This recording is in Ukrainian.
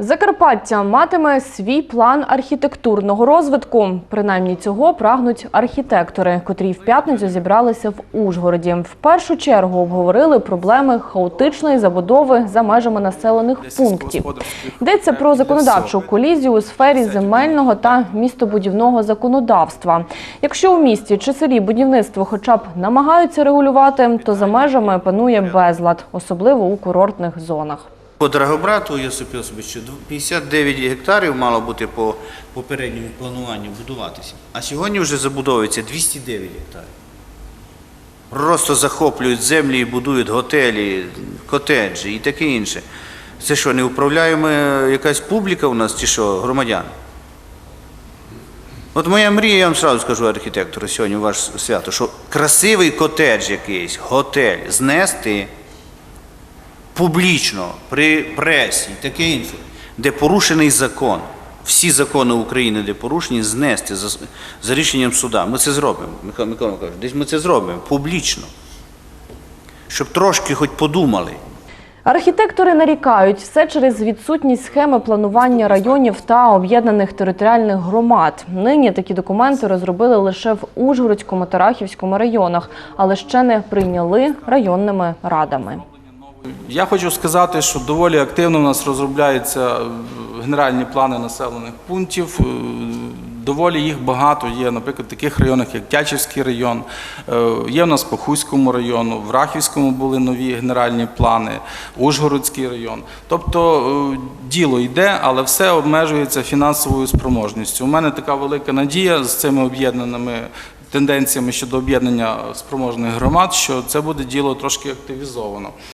Закарпаття матиме свій план архітектурного розвитку. Принаймні цього прагнуть архітектори, котрі в п'ятницю зібралися в Ужгороді. В першу чергу обговорили проблеми хаотичної забудови за межами населених пунктів. Йдеться про законодавчу колізію у сфері земельного та містобудівного законодавства. Якщо у місті чи селі будівництво хоча б намагаються регулювати, то за межами панує безлад, особливо у курортних зонах. По Драгобрату Йосип Йосиповичу 59 гектарів мало бути по попередньому плануванню будуватися. А сьогодні вже забудовується 209 гектарів. Просто захоплюють землі і будують готелі, котеджі і таке інше. Це що, не управляємо якась публіка у нас чи що, громадян? От моя мрія, я вам сразу скажу, архітектору, сьогодні у ваше свято, що красивий котедж якийсь, готель знести публічно, при пресі, таке інше, де порушений закон. Всі закони України, де порушені, знести за, за рішенням суда. Ми це зробимо. Михайло Миколаївич, десь ми це зробимо публічно. Щоб трошки хоч подумали. Архітектори нарікають все через відсутність схеми планування районів та об'єднаних територіальних громад. Нині такі документи розробили лише в Ужгородському та Рахівському районах, але ще не прийняли районними радами. Я хочу сказати, що доволі активно у нас розробляються е, генеральні плани населених пунктів. Е, Доволі їх багато є, наприклад, в таких районах, як Тячівський район, е, є в нас по Хуському району, в Рахівському були нові генеральні плани, Ужгородський район. Тобто діло йде, але все обмежується фінансовою спроможністю. У мене така велика надія з цими об'єднаними тенденціями щодо об'єднання спроможних громад, що це буде діло трошки активізовано.